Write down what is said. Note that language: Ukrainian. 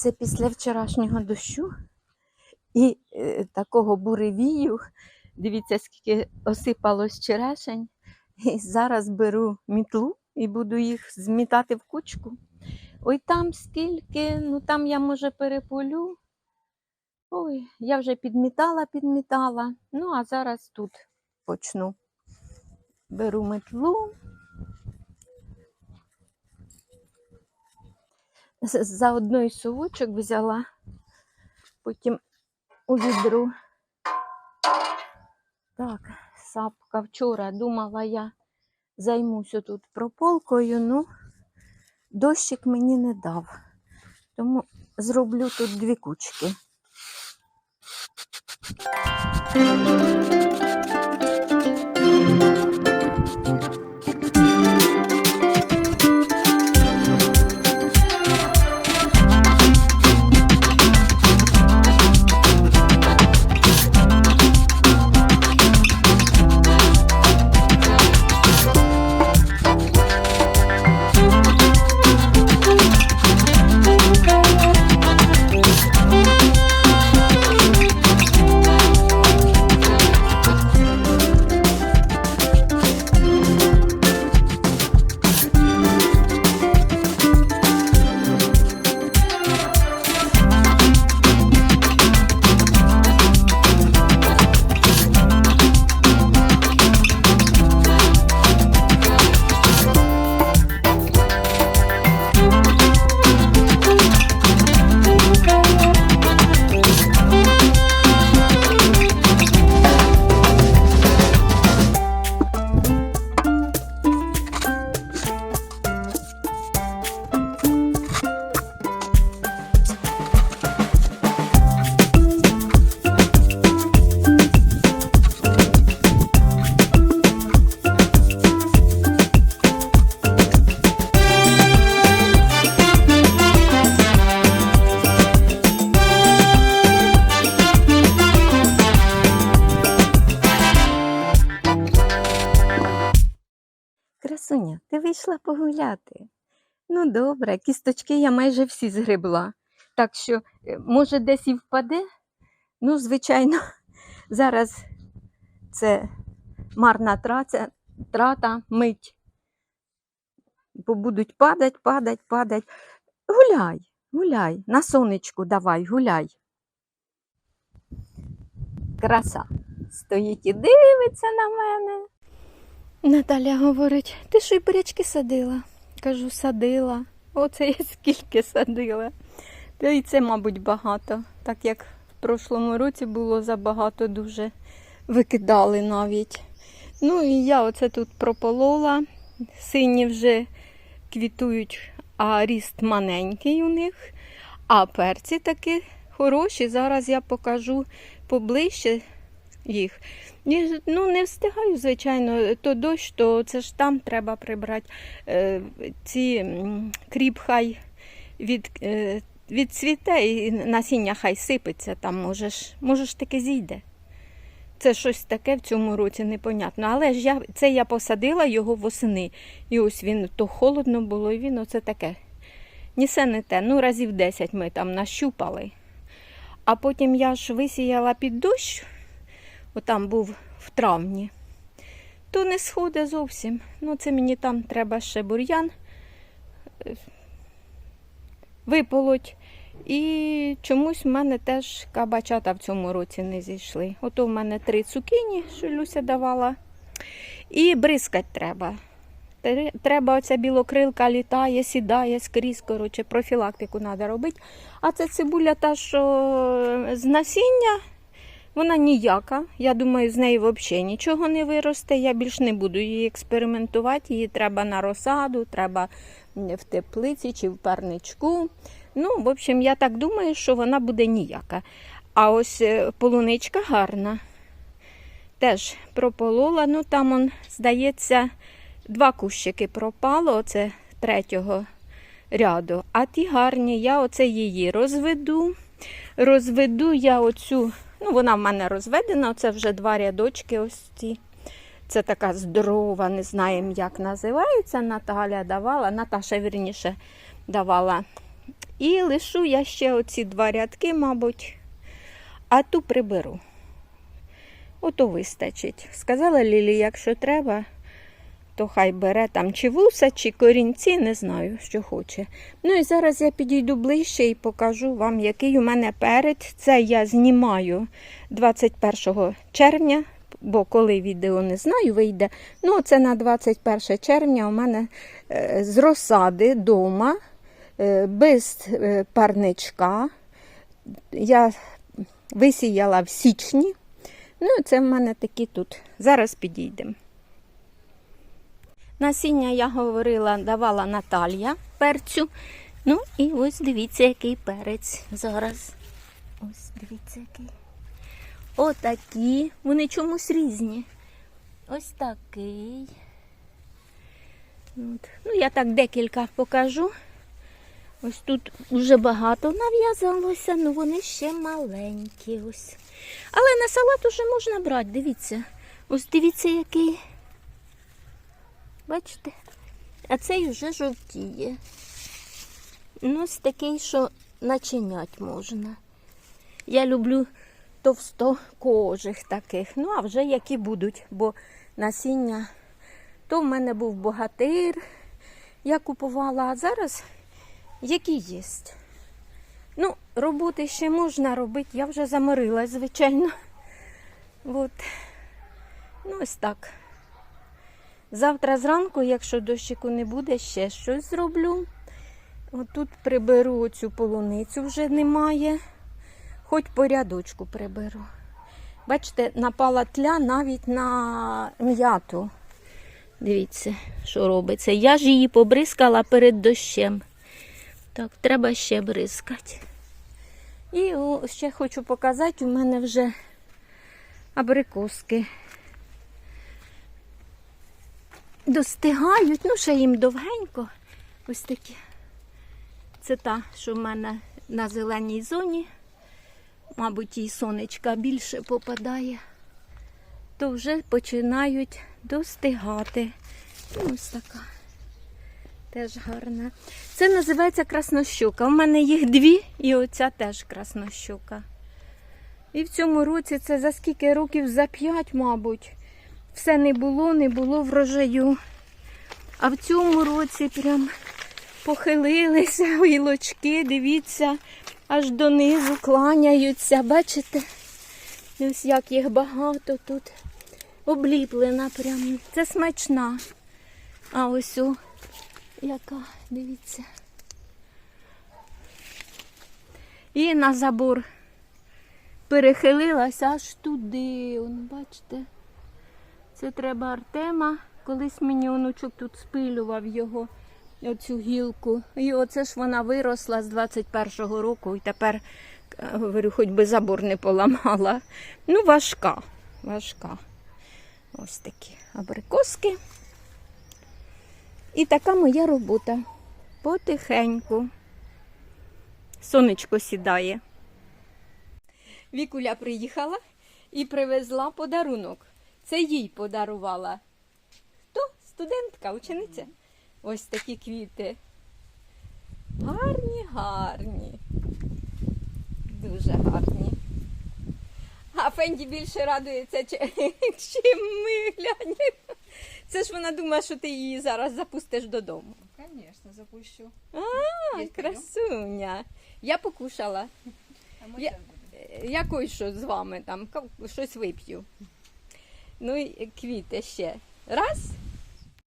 Це після вчорашнього дощу і е, такого буревію. Дивіться, скільки осипалось черешень. І зараз беру мітлу і буду їх змітати в кучку. Ой, там скільки, ну там я може переполю. Ой, я вже підмітала, підмітала. Ну, а зараз тут почну. Беру метлу. За одной совочок взяла, потім у відру. Так, сапка вчора думала, я займуся тут прополкою, ну дощик мені не дав. Тому зроблю тут дві кучки. Красуня, ти вийшла погуляти. Ну, добре, кісточки я майже всі згребла. Так що, е, може, десь і впаде. Ну, звичайно, зараз це марна трата, трата мить. Бо будуть падать, падать, падать. Гуляй, гуляй, на сонечку давай, гуляй. Краса стоїть і дивиться на мене. Наталя говорить, ти що й бурячки садила? Кажу, садила. Оце я скільки садила. Та й це, мабуть, багато. Так як в прошлому році було забагато дуже викидали навіть. Ну і я оце тут прополола. Сині вже квітують, а ріст маленький у них. А перці такі хороші. Зараз я покажу поближче їх. Ні, Ну, не встигаю, звичайно, то дощ, то це ж там треба прибрати. Е, ці кріп хай від, е, відцвіте і насіння хай сипеться, там можеш, можеш таки зійде. Це щось таке в цьому році непонятно. Але ж я, це я посадила його восени. І ось він то холодно було, і він оце таке. Ні се не те. Ну, разів 10 ми там нащупали. А потім я ж висіяла під дощ, отам був в травні, то не сходить зовсім. Ну, це мені там треба ще бур'ян е, виполоть. І чомусь в мене теж кабачата в цьому році не зійшли. Ото в мене три цукіні, що Люся давала. І бризкать треба. Треба оця білокрилка літає, сідає скрізь, коротше, профілактику треба робити. А це цибуля та, що з насіння, вона ніяка. Я думаю, з неї взагалі нічого не виросте. Я більш не буду її експериментувати. Її треба на розсаду, треба в теплиці чи в парничку. Ну, в общем, я так думаю, що вона буде ніяка. А ось е, полуничка гарна. Теж прополола. Ну, там, он, здається, два кущики пропало, оце третього ряду. А ті гарні, я оце її розведу. Розведу я оцю, ну вона в мене розведена, це вже два рядочки ось ці. Це така здорова, не знаємо, як називається. Наталя давала, Наташа вірніше давала І лишу я ще оці два рядки, мабуть, а ту приберу. Ото вистачить. Сказала Лілі, якщо треба, то хай бере там чи вуса, чи корінці, не знаю, що хоче. Ну і зараз я підійду ближче і покажу вам, який у мене перець. Це я знімаю 21 червня, бо коли відео не знаю, вийде. Ну, це на 21 червня у мене е, з розсади вдома, е, без е, парничка. Я висіяла в січні. Ну, це в мене такі тут. Зараз підійдемо. Насіння я говорила, давала Наталія перцю. Ну і ось дивіться, який перець зараз. Ось дивіться, який. Отакі. Вони чомусь різні. Ось такий. От. Ну, я так декілька покажу. Ось тут вже багато нав'язалося, ну вони ще маленькі. ось. Але на салат уже можна брати, дивіться. Ось дивіться, який. Бачите? А цей вже жовтіє. Ну, ось такий, що начинять можна. Я люблю товстокожих таких. Ну, а вже які будуть, бо насіння. То в мене був богатир, я купувала, а зараз які є. Ну, роботи ще можна робити, я вже заморилась, звичайно. От. Ну, ось так. Завтра зранку, якщо дощику не буде, ще щось зроблю. Отут приберу оцю полуницю, вже немає. Хоч по рядочку приберу. Бачите, напала тля навіть на м'яту. Дивіться, що робиться. Я ж її побризкала перед дощем. Так, треба ще бризкати. І о, ще хочу показати, у мене вже абрикоски достигають, ну ще їм довгенько. Ось такі. Це та, що в мене на зеленій зоні. Мабуть, їй сонечка більше попадає, то вже починають достигати. Ну, Ось така. Теж гарна. Це називається краснощука. У мене їх дві, і оця теж краснощука. І в цьому році це за скільки років? За п'ять, мабуть. Все не було, не було врожаю. А в цьому році прям похилилися гілочки, дивіться, аж донизу кланяються. Бачите? Ось як їх багато тут обліплена прям. Це смачна. А ось о, яка, дивіться. І на забор перехилилася аж туди. Он, бачите? Це треба Артема. Колись мені онучок тут спилював його, оцю гілку. І оце ж вона виросла з 21-го року і тепер, е, говорю, хоч би забор не поламала. Ну, важка, важка. Ось такі абрикоски. І така моя робота. Потихеньку. Сонечко сідає. Вікуля приїхала і привезла подарунок. Це їй подарувала. Хто? Студентка, учениця? Ось такі квіти. Гарні, гарні. Дуже гарні. А Фенді більше радується, чим ми глянь. Це ж вона думає, що ти її зараз запустиш додому. Конечно, запущу. А, красуня. Я покушала. А мы Я- Якось що з вами там, щось вип'ю. Ну і квіти ще. Раз.